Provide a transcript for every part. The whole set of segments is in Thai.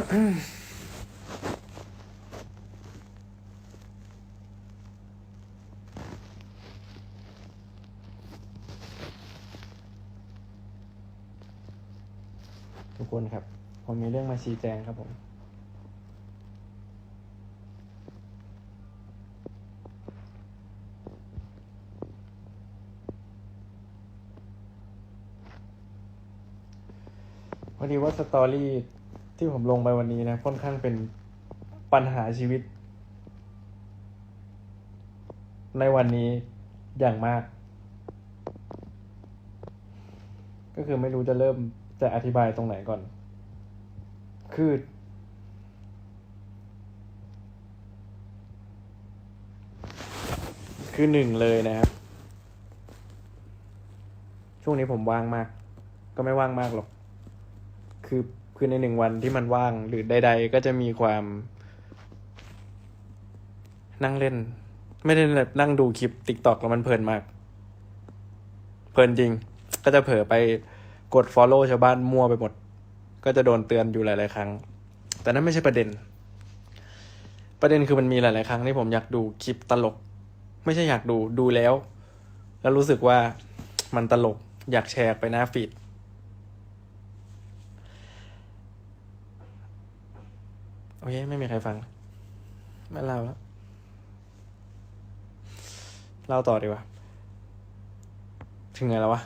ทุกคนครับ ผมมีเรื่องมาชี้แจงครับผม พอดีว่าสตอรี่ ที่ผมลงไปวันนี้นะ ค่อนข้างเป็นปัญหาชีวิต ในวันนี้อย่างมาก ก็คือไม่รู้จะเริ่มจะอธิบายตรงไหนก่อน คือ คือหนึ่งเลยนะครับ ช่วงนี้ผมว่างมาก ก็ไม่ว่างมากหรอก คือ คือในหนึ่งวันที่มันว่างหรือใด ๆ ก็จะมีความ นั่งเล่น ไม่ได้แบบนั่งดูคลิปติ๊กตอกแล้วมันเพลินมาก เพลินจริง ก็จะเผลอไปกด Follow ชาวบ้านมั่วไปหมด ก็จะโดนเตือนอยู่หลาย ๆ ครั้ง แต่นั่นไม่ใช่ประเด็น ประเด็นคือมันมีหลาย ๆ ครั้งที่ผมอยากดูคลิปตลก ไม่ใช่อยากดูดูแล้ว แล้วรู้สึกว่ามันตลกอยากแชร์ไปหน้าฟีด โอเค ไม่มีใครฟังไม่เล่าแล้วเล่าต่อดีกว่า ถึงไงแล้ววะ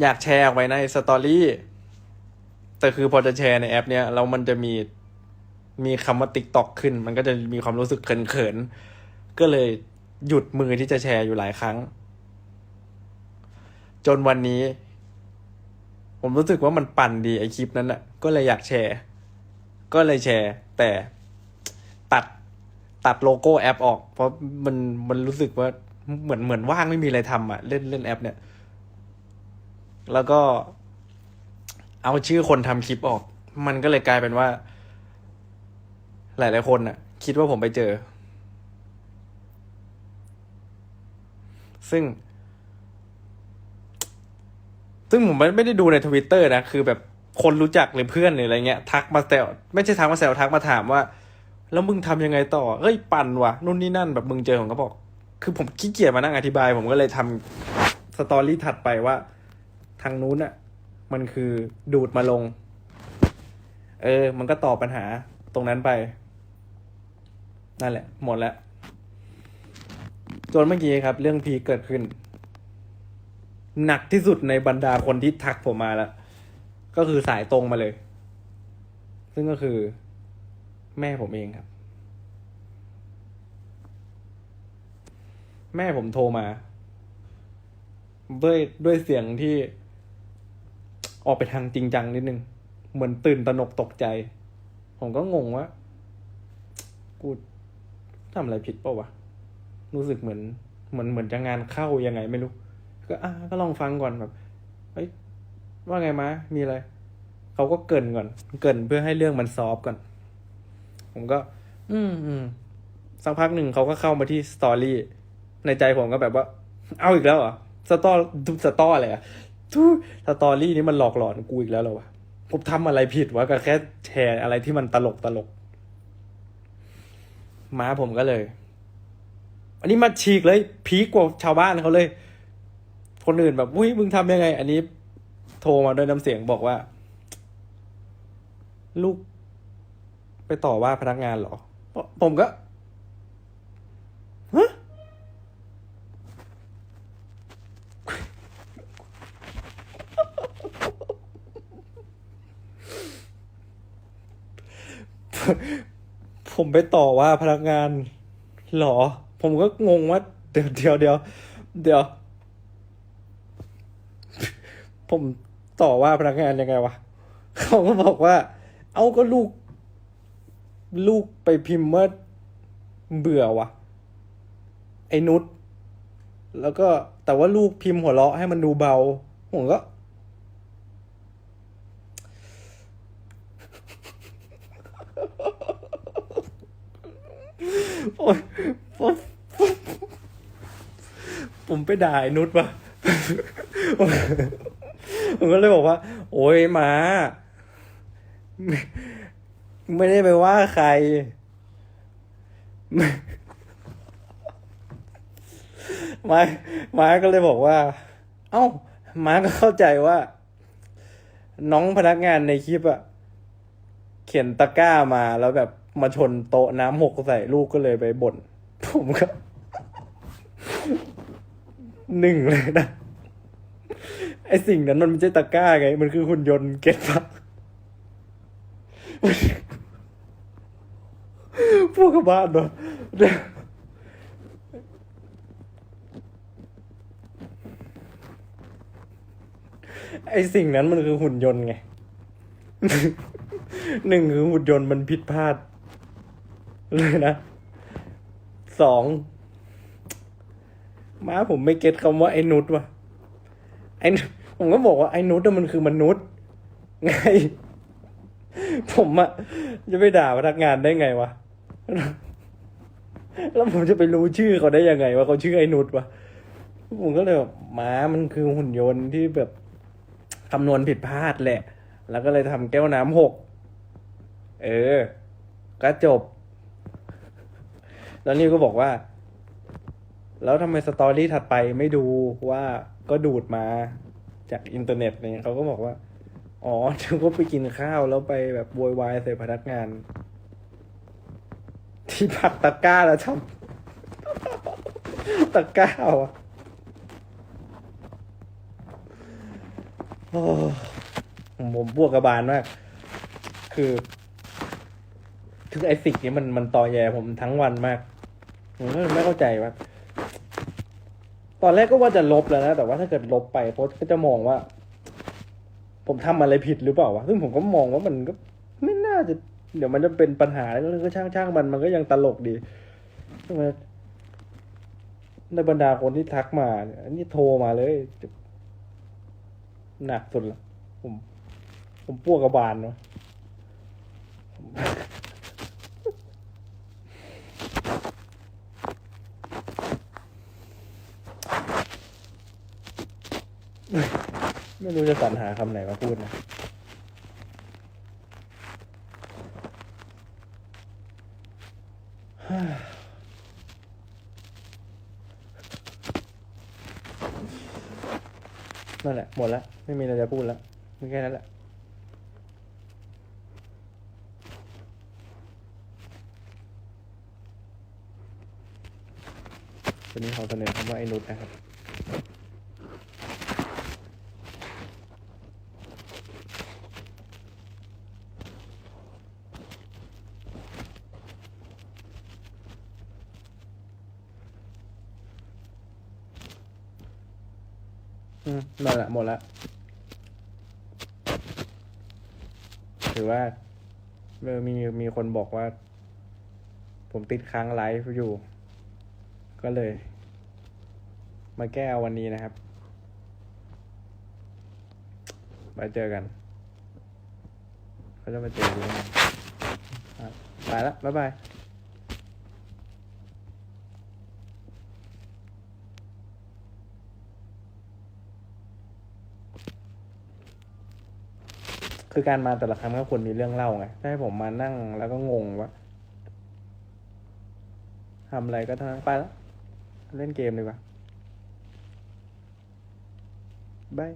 อยากแชร์ออกไปในสตอรี่ แต่คือพอจะแชร์ในแอป เนี้ยแล้วมันจะมี มีคำว่าติ๊กต็อกขึ้น มันก็จะมีความรู้สึกเขินๆ ก็เลยหยุดมือที่จะแชร์อยู่หลายครั้ง จนวันนี้ ผมรู้สึกว่ามันปั่นดีไอคลิปนั้นอะ่ะก็เลยอยากแชร์ ก็เลยแชร์ แต่ตัดตัดโลโก้แอปออก เพราะมันมันรู้สึกว่าเหมือนเหมือนว่างไม่มีอะไรทำอะ่ะ เล่นเล่นแอป เนี่ย แล้วก็เอาชื่อคนทำคลิปออก มันก็เลยกลายเป็นว่า หลายๆคนน่ะ คิดว่าผมไปเจอ ซึ่ง ซึ่งผมไม่ได้ดูในทวิตเตอร์นะ คือแบบ คนรู้จักหรือเพื่อนหรืออะไรเงี้ยทักมาแซวไม่ใช่ทักมาแซวทักมาถามว่า แล้วมึงทำยังไงต่อเฮ้ยปั่นวะนู่นนี่นั่นแบบมึงเจอผมก็บอก คือผมขี้เกียจมานั่งอธิบาย ผมก็เลยทำสตอรี่ถัดไปว่า ทางนู้นอะมันคือดูดมาลง เออ มันก็ตอบปัญหาตรงนั้นไป นั่นแหละ หมดแล้วจนเมื่อกี้ครับ เรื่องพีเกิดขึ้น หนักที่สุดในบรรดาคนที่ทักผมมาแล้ว ก็คือสายตรงมาเลย ซึ่งก็คือแม่ผมเองครับ แม่ผมโทรมา ด้วยด้วยเสียงที่ออกไปทางจริงจังนิดนึง เหมือนตื่นตระหนกตกใจ ผมก็งงว่า กูทำอะไรผิดเปล่าวะ รู้สึกเหมือน เหมือนเหมือนจะงานเข้ายังไงไม่รู้ ก็อะก็ลองฟังก่อนแบบเฮ้ย ว่าไงมะมีอะไรเขาก็เกินก่อน เกินเพื่อให้เรื่องมันซอฟก่อน ผมก็ อืมอืมสักพักหนึ่งเขาก็เข้ามาที่สตอรี่ในใจผมก็แบบว่า เอาอีกแล้วเหรอสตอสตออะไรอะทุสตอรี่นี้มันหลอกหลอนกูอีกแล้วเหรอวะผมทำอะไรผิดวะก็แค่แชร์อะไรที่มันตลกตลกม้าผมก็เลย อันนี้มาฉีกเลย พีกกว่าชาวบ้านเขาเลย คนอื่นแบบอุ้ยมึงทำยังไง อันนี้ โทรมาด้วยน้ำเสียงบอกว่า ลูก ไปต่อว่าพนักงานเหรอ ผมก็ฮะผมไปต่อว่าพนักงานเหรอ ผมก็งงว่าเดี๋ยวเดี๋ยวเดี๋ยวเดี๋ยว ผม ต่อว่าพนักงานยังไงวะเขาก็บอกว่า เอาก็ลูก ลูกไปพิมพ์ว่าเบื่อวะไอ้นุชแล้วก็แต่ว่าลูกพิมพ์หัวเราะให้มันดูเบา ผมก็ โอ๊ยผมผมผมไปด่าไอ้นุชปะ ผมก็เลยบอกว่า โอ้ยหมา ไม่ได้ไปว่าใคร มามาก็เลยบอกว่า เอ้า มาก็เข้าใจว่า น้องพนักงานในคลิปอะเขียนตะกร้ามาแล้วแบบมาชนโต๊ะน้ำหกใส่ลูกก็เลยไปบ่น ผมก็ หนึ่งเลยนะ ไอสิ่งนั้นมันไม่ใช่ตะกร้าไง มันคือหุ่นยนต์เก็ตปะพวกกบบ้านเนาะไอสิ่งนั้นมันคือหุ่นยนต์ไง หนึ่งคือหุ่นยนต์มันผิดพลาด เลยนะ สอง ม้าผมไม่เก็ตคำว่าไอ้นุชว่ะไอ้นุช ผมก็บอกว่าไอ้นุชน่มันคือมนุษย์ ไง ผมอะจะไปด่าพนักงานได้ไงวะ แล้วผมจะไปรู้ชื่อเขาได้ยังไงว่าเขาชื่อไอ้นุชวะผมก็เลยแบบม้ามันคือหุ่นยนต์ที่แบบคำนวณผิดพลาดแหละ แล้วก็เลยทำแก้วน้ำหก เออ ก็จบ แล้วนี่ก็บอกว่า แล้วทำไมสตอรี่ถัดไปไม่ดูว่าก็ดูดมา จากอินเทอร์เน็ตอะไรเนี่ยเขาก็บอกว่า อ๋อเดี๋ยวก็ไปกินข้าวแล้วไปแบบโวยวายใส่พนักงาน ที่ผักตะกร้าแล้วทำตะกร้าอะโอ้ผมผมบวกกระบาลมาก คือคือไอสิกนี้มันมันต่อแย่ผมทั้งวันมาก ผมก็ไม่เข้าใจว่า ตอนแรกก็ว่าจะลบแล้วนะ แต่ว่าถ้าเกิดลบไปโพสก็จะมองว่า ผมทำอะไรผิดหรือเปล่าวะซึ่งผมก็มองว่ามันก็ไม่น่าจะ เดี๋ยวมันจะเป็นปัญหาแล้วก็ช่างช่างมันมันก็ยังตลกดีใช่ไหมในบรรดาคนที่ทักมาเนี่ยอันนี้โทรมาเลยหนักสุดละผม ผมปวกกระบาลเนาะ ไม่รู้จะสรรหาคำไหนมาพูดนะ นั่นแหละ หมดแล้ว ไม่มีอะไรจะพูดแล้วมีแค่นั้นแหละ วันนี้เขาเสนอคำว่าไอ้นุชนะครับ อืมนั่นแหละหมดล้วถือว่าเออมีมีคนบอกว่า ผมติดค้างไลฟ์อยู่ ก็เลย มาแก้เอาวันนี้นะครับไว้เจอกันเขาจะมาเจอกันไงอะไปละบ๊ายบาย คือการมาแต่ละครั้งก็ควรมีเรื่องเล่าไงถ้าให้ผมมานั่งแล้วก็งงว่าทำอะไรก็ทั้งไปแล้ว เล่นเกมดีกว่าบาย